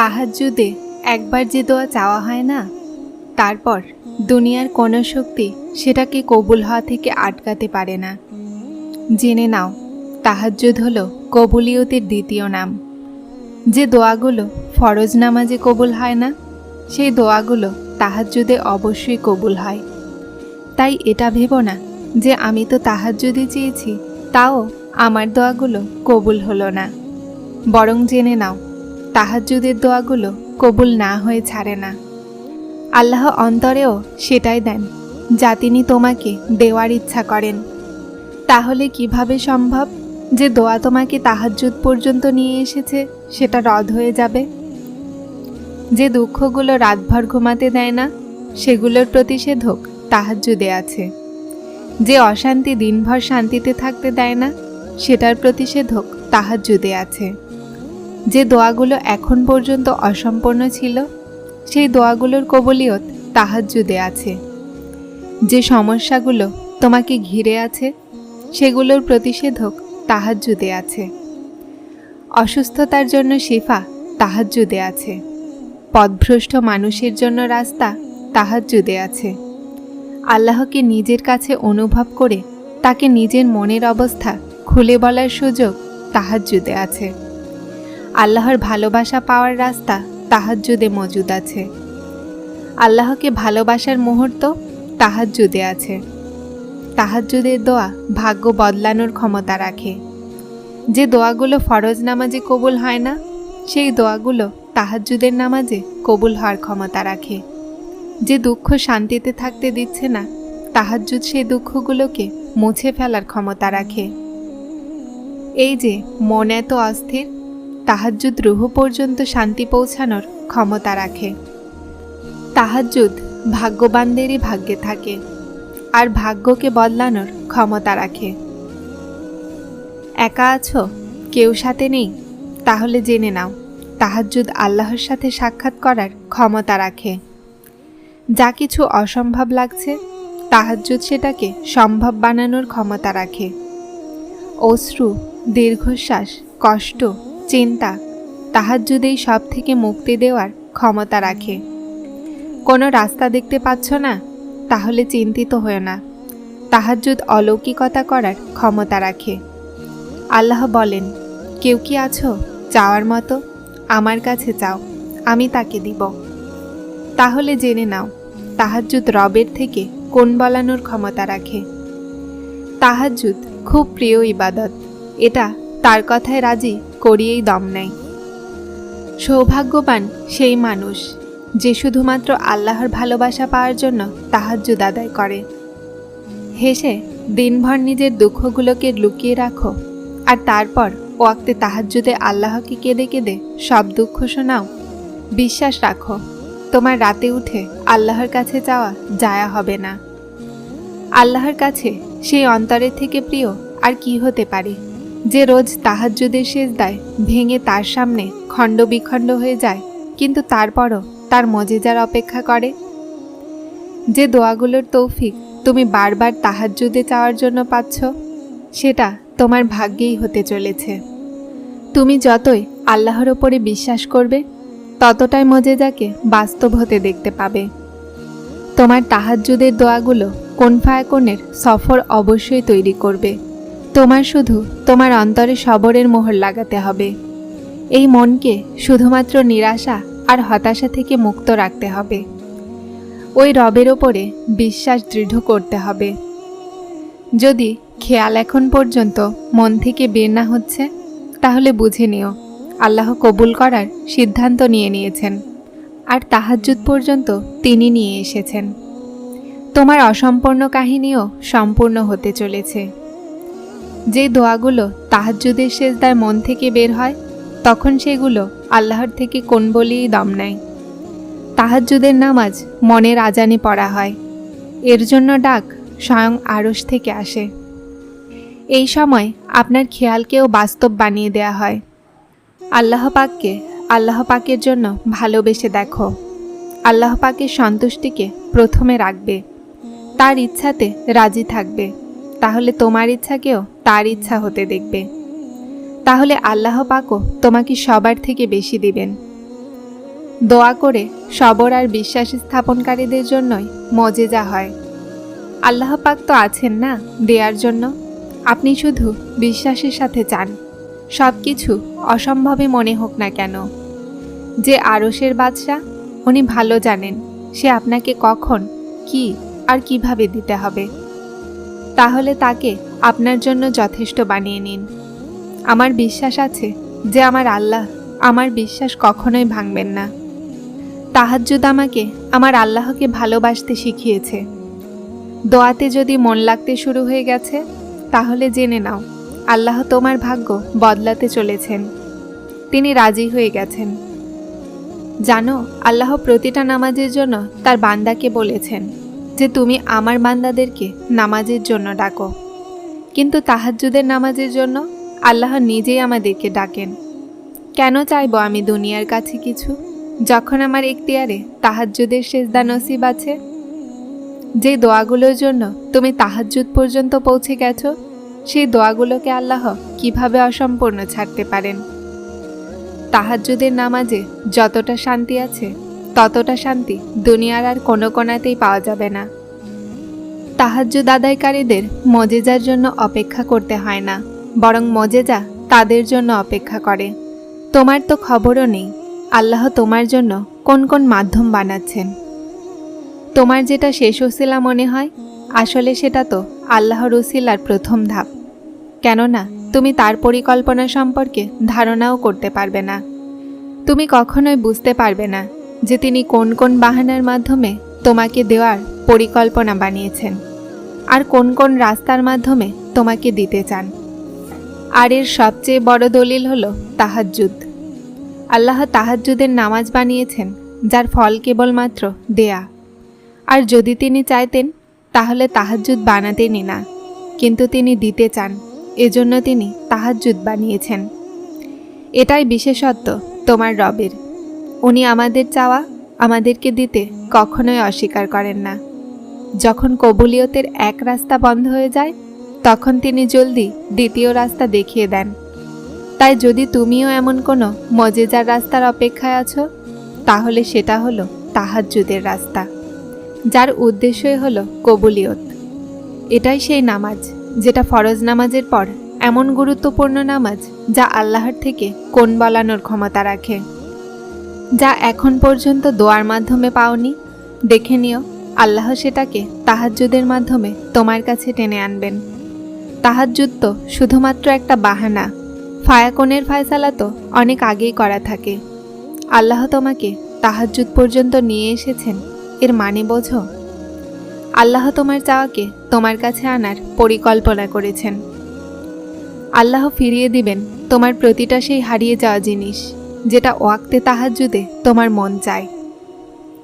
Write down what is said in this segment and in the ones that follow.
তাহাজ্জুদে একবার যে দোয়া চাওয়া হয় না, তারপর দুনিয়ার কোনো শক্তি সেটাকে কবুল হওয়া থেকে আটকাতে পারে না। জেনে নাও তাহাজ্জুদ হল কবুলিয়তের দ্বিতীয় নাম। যে দোয়াগুলো ফরজ নামাজে কবুল হয় না, সেই দোয়াগুলো তাহাজ্জুদে অবশ্যই কবুল হয়। তাই এটা ভেবো না যে আমি তো তাহাজ্জুদে চেয়েছি, তাও আমার দোয়াগুলো কবুল হলো না। বরং জেনে নাও তাহাজ্জুদের দোয়াগুলো কবুল না হয়ে ছাড়ে না। আল্লাহ অন্তরেও সেটাই দেন, যা তিনি তোমাকে দেওয়ার ইচ্ছা করেন। তাহলে কীভাবে সম্ভব যে দোয়া তোমাকে তাহাজ্জুদ পর্যন্ত নিয়ে এসেছে, সেটা রদ হয়ে যাবে? যে দুঃখগুলো রাতভর ঘুমাতে দেয় না, সেগুলোর প্রতিষেধক তাহাজ্জুদে আছে। যে অশান্তি দিনভর শান্তিতে থাকতে দেয় না, সেটার প্রতিষেধক তাহাজ্জুদে আছে। যে দোয়াগুলো এখন পর্যন্ত অসম্পূর্ণ ছিল, সেই দোয়াগুলোর কবলিয়ত তাহাজ্জুদে আছে। যে সমস্যাগুলো তোমাকে ঘিরে আছে, সেগুলোর প্রতিষেধক তাহাজ্জুদে আছে। অসুস্থতার জন্য শিফা তাহাজ্জুদে আছে। পদভ্রষ্ট মানুষের জন্য রাস্তা তাহাজ্জুদে আছে। আল্লাহকে নিজের কাছে অনুভব করে তাকে নিজের মনের অবস্থা খুলে বলার সুযোগ তাহাজ্জুদে আছে। আল্লাহর ভালোবাসা পাওয়ার রাস্তা তাহাজ্জুদে মজুদ আছে। আল্লাহকে ভালোবাসার মুহূর্ত তাহাজ্জুদে আছে। তাহাজ্জুদের দোয়া ভাগ্য বদলানোর ক্ষমতা রাখে। যে দোয়াগুলো ফরজ নামাজে কবুল হয় না, সেই দোয়াগুলো তাহাজ্জুদের নামাজে কবুল হওয়ার ক্ষমতা রাখে। যে দুঃখ শান্তিতে থাকতে দিচ্ছে না, তাহাজ্জুদ সেই দুঃখগুলোকে মুছে ফেলার ক্ষমতা রাখে। এই যে মন এত অস্থির তাহাজ্জুদ রুহ পর্যন্ত শান্তি পৌঁছানোর ক্ষমতা রাখে। তাহাজ্জুদ ভাগ্যবানদেরই ভাগ্যে থাকে আর ভাগ্যকে বদলানোর ক্ষমতা রাখে। একা আছো? কেউ সাথে নেই? তাহলে জেনে নাও, তাহাজ্জুদ আল্লাহর সাথে সাক্ষাৎ করার ক্ষমতা রাখে। যা কিছু অসম্ভব লাগছে, তাহাজ্জুদ সেটাকে সম্ভব বানানোর ক্ষমতা রাখে। অশ্রু, দীর্ঘশ্বাস, কষ্ট চিন্তা, তাহাজ্জুদেই সব থেকে মুক্তি দেওয়ার ক্ষমতা রাখে। কোনো রাস্তা দেখতে পাচ্ছ না, তাহলে চিন্তিত হয়েও না। তাহাজ্জুদ অলৌকিকতা করার ক্ষমতা রাখে। আল্লাহ বলেন, কেউ কি আছো? চাওয়ার মতো? আমার কাছে চাও, আমি তাকে দিব। তাহলে জেনে নাও, তাহাজ্জুদ রবের থেকে কোন বলানোর ক্ষমতা রাখে। তাহাজ্জুদ খুব প্রিয় ইবাদত, এটা তার কথায় রাজি করিয়েই দম নেয়। সৌভাগ্যবান সেই মানুষ, যে শুধুমাত্র আল্লাহর ভালোবাসা পাওয়ার জন্য তাহাজ্জুদ আদায় করে। হেসে দিনভর নিজের দুঃখগুলোকে লুকিয়ে রাখো, আর তারপর ওয়াক্তে তাহাজ্জুদে আল্লাহকে কেঁদে কেঁদে সব দুঃখ শোনাও। বিশ্বাস রাখো, তোমার রাতে উঠে আল্লাহর কাছে যাওয়া যায়া হবে না। আল্লাহর কাছে সেই অন্তরের থেকে প্রিয় আর কি হতে পারে? যে রোজ তাহাজ্জুদের শেষ দেয় ভেঙে তার সামনে খণ্ড বিখণ্ড হয়ে যায়, কিন্তু তারপরও তার মজেজার অপেক্ষা করে। যে দোয়াগুলোর তৌফিক তুমি বারবার তাহাজ্জুদে চাওয়ার জন্য পাচ্ছ, সেটা তোমার ভাগ্যেই হতে চলেছে। তুমি যতই আল্লাহর ওপরে বিশ্বাস করবে, ততটাই মজেজাকে বাস্তব হতে দেখতে পাবে। তোমার তাহাজ্জুদের দোয়াগুলো কোন ফায়াকনের সফর অবশ্যই তৈরি করবে। তোমার শুধু তোমার অন্তরে সবরের মোহর লাগাতে হবে। এই মনকে শুধুমাত্র নিরাশা আর হতাশা থেকে মুক্ত রাখতে হবে। ওই রবের ওপরে বিশ্বাস দৃঢ় করতে হবে। যদি খেয়াল এখন পর্যন্ত মন থেকে বের না হচ্ছে, তাহলে বুঝে নিও, আল্লাহ কবুল করার সিদ্ধান্ত নিয়ে নিয়েছেন, আর তাহাজ্জুদ পর্যন্ত তিনি নিয়ে এসেছেন। তোমার অসম্পূর্ণ কাহিনীও সম্পূর্ণ হতে চলেছে। যে দোয়াগুলো তাহাজ্জুদের শেষদায় মন থেকে বের হয়, তখন সেগুলো আল্লাহর থেকে কোন বলেই দম নেয়। তাহাজ্জুদের নামাজ মনের আজানে পড়া হয়। এর জন্য ডাক স্বয়ং আড়স থেকে আসে। এই সময় আপনার খেয়ালকেও বাস্তব বানিয়ে দেয়া হয়। আল্লাহ পাককে আল্লাহ পাকের জন্য ভালোবেসে দেখো। আল্লাহ পাকের সন্তুষ্টিকে প্রথমে রাখবে। তার ইচ্ছাতে রাজি থাকবে। তাহলে তোমার ইচ্ছাকেও তার ইচ্ছা হতে দেখবে। তাহলে আল্লাহ পাকও তোমাকে সবার থেকে বেশি দিবেন। দোয়া করে সবর আর বিশ্বাস স্থাপনকারীদের জন্যই মজেজা হয়। আল্লাহ পাক তো আছেন না দেওয়ার জন্য। আপনি শুধু বিশ্বাসের সাথে চান। সব কিছু অসম্ভবে মনে হোক না কেন। যে আরসের বাদশা উনি ভালো জানেন। সে আপনাকে কখন, কি আর কীভাবে দিতে হবে। তাহলে তাকে আপনার জন্য যথেষ্ট বানিয়ে নিন। আমার বিশ্বাস আছে যে আমার আল্লাহ আমার বিশ্বাস কখনোই ভাঙবেন না। তাহাজ্জুদ আমাকে আমার আল্লাহকে ভালোবাসতে শিখিয়েছে। দোয়াতে যদি মন লাগতে শুরু হয়ে গেছে, তাহলে জেনে নাও, আল্লাহ তোমার ভাগ্য বদলাতে চলেছেন। তিনি রাজি হয়ে গেছেন। জানো, আল্লাহ প্রতিটা নামাজের জন্য তার বান্দাকে বলেছেন যে তুমি আমার বান্দাদেরকে নামাজের জন্য ডাকো। কিন্তু তাহাজ্জুদের নামাজের জন্য আল্লাহ নিজেই আমাদেরকে ডাকেন। কেন চাইব আমি দুনিয়ার কাছে কিছু? যখন আমার এখতিয়ারে তাহাজ্জুদের শেষদা নসিব আছে। যে দোয়াগুলোর জন্য তুমি তাহাজ্জুদ পর্যন্ত পৌঁছে গেছো, সেই দোয়াগুলোকে আল্লাহ কীভাবে অসম্পূর্ণ ছাড়তে পারেন? তাহাজ্জুদের নামাজে যতটা শান্তি আছে ততটা শান্তি দুনিয়ার আর কোনো কোনাতেই পাওয়া যাবে না। তাহাজ্জুদ আদায়কারীদের মজেজার জন্য অপেক্ষা করতে হয় না, বরং মজেজা তাদের জন্য অপেক্ষা করে। তোমার তো খবরও নেই, আল্লাহ তোমার জন্য কোন কোন মাধ্যম বানাচ্ছেন। তোমার যেটা শেষ ওসিলা মনে হয়, আসলে সেটা তো আল্লাহর ওসিলার প্রথম ধাপ। কেননা, তুমি তার পরিকল্পনা সম্পর্কে ধারণাও করতে পারবে না। তুমি কখনোই বুঝতে পারবে না যে তিনি কোন কোন বাহানার মাধ্যমে তোমাকে দেওয়ার পরিকল্পনা বানিয়েছেন, আর কোন কোন রাস্তার মাধ্যমে তোমাকে দিতে চান। আর এর সবচেয়ে বড় দলিল হল তাহাজ্জুদ। আল্লাহ তাহাজ্জুদের নামাজ বানিয়েছেন, যার ফল কেবলমাত্র দেয়া। আর যদি তিনি চাইতেন, তাহলে তাহাজ্জুদ বানাতেনই না, কিন্তু তিনি দিতে চান, এজন্য তিনি তাহাজ্জুদ বানিয়েছেন। এটাই বিশেষত্ব তোমার রবের। উনি আমাদের চাওয়া আমাদেরকে দিতে কখনোই অস্বীকার করেন না। যখন কবুলিয়তের এক রাস্তা বন্ধ হয়ে যায়, তখন তিনি জলদি দ্বিতীয় রাস্তা দেখিয়ে দেন। তাই যদি তুমিও এমন কোনো মজেজার রাস্তার অপেক্ষায় আছো, তাহলে সেটা হলো তাহাজ্জুদের রাস্তা, যার উদ্দেশ্যই হলো কবুলিয়ত। এটাই সেই নামাজ, যেটা ফরজ নামাজের পর এমন গুরুত্বপূর্ণ নামাজ যা আল্লাহর থেকে কোন বলানোর ক্ষমতা রাখে। যা এখন পর্যন্ত দোয়ার মাধ্যমে পাওনি। দেখে নিও, আল্লাহ সেটাকে তাহাজ্জুদের মাধ্যমে তোমার কাছে টেনে আনবেন। তাহাজ্জুদ তো শুধুমাত্র একটা বাহানা। ফায়াকনের ফায়সালা তো অনেক আগেই করা থাকে। আল্লাহ তোমাকে তাহাজ্জুদ পর্যন্ত নিয়ে এসেছেন, এর মানে বোঝো? আল্লাহ তোমার চাওয়াকে তোমার কাছে আনার পরিকল্পনা করেছেন। আল্লাহ ফিরিয়ে দিবেন তোমার প্রতিটা সেই হারিয়ে যাওয়া জিনিস। যেটা ওয়াক্তে তাহাজ্জুদে তোমার মন চায়।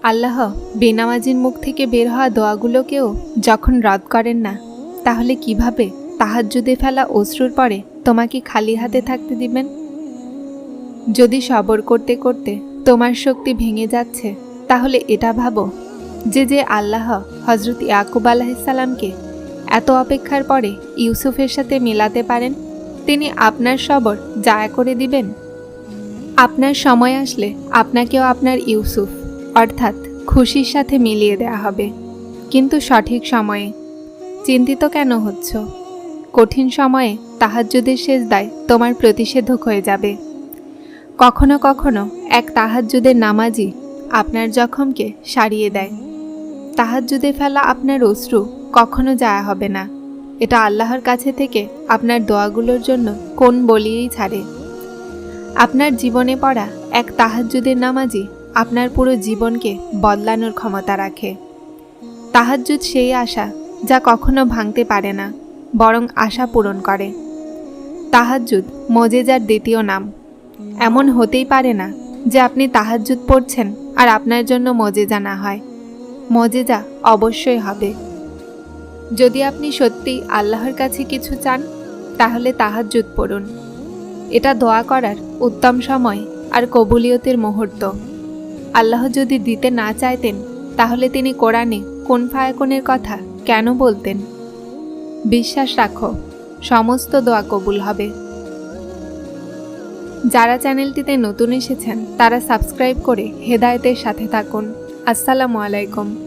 আল্লাহ বেনামাজির মুখ থেকে বের হওয়া দোয়াগুলোকেও যখন রদ করেন না, তাহলে কীভাবে তাহাজ্জুদে ফেলা অশ্রুর পরে তোমাকে খালি হাতে থাকতে দিবেন? যদি সবর করতে করতে তোমার শক্তি ভেঙে যাচ্ছে, তাহলে এটা ভাবো যে যে আল্লাহ হজরত ইয়াকুব আলাহিসাল্লামকে এত অপেক্ষার পরে ইউসুফের সাথে মেলাতে পারেন, তিনি আপনার সবর জায়া করে দিবেন? আপনার সময় আসলে আপনাকেও আপনার ইউসুফ, অর্থাৎ খুশির সাথে মিলিয়ে দেয়া হবে। কিন্তু সঠিক সময়ে চিন্তিত কেন হচ্ছ? কঠিন সময়ে তাহাজ্জুদের শেষ দায় তোমার প্রতিষেধক হয়ে যাবে। কখনো কখনো এক তাহাজ্জুদের নামাজই আপনার জখমকে সারিয়ে দেয়। তাহাজ্জুদে ফেলা আপনার অশ্রু কখনো যায়া হবে না। এটা আল্লাহর কাছে থেকে আপনার দোয়াগুলোর জন্য কোন বলিয়েই ছাড়ে। আপনার জীবনে পড়া এক তাহাজ্জুদের নামাজই আপনার পুরো জীবনকে বদলানোর ক্ষমতা রাখে। তাহাজ্জুদ সেই আশা যা কখনো ভাঙতে পারে না, বরং আশা পূরণ করে। তাহাজ্জুদ মজেজার দ্বিতীয় নাম। এমন হতেই পারে না যে আপনি তাহাজ্জুদ পড়ছেন আর আপনার জন্য মজেজা না হয়। মজেজা অবশ্যই হবে। যদি আপনি সত্যি আল্লাহর কাছে কিছু চান, তাহলে তাহাজ্জুদ পড়ুন। এটা দোয়া করার উত্তম সময় আর কবুলিয়তের মুহূর্ত। আল্লাহ যদি দিতে না চাইতেন, তাহলে তিনি কোরআনে কোন ফায়াকনের কথা কেন বলতেন? বিশ্বাস রাখো, সমস্ত দোয়া কবুল হবে। যারা চ্যানেলটিতে নতুন এসেছেন, তারা সাবস্ক্রাইব করে হেদায়েতের সাথে থাকুন। আসসালামু আলাইকুম।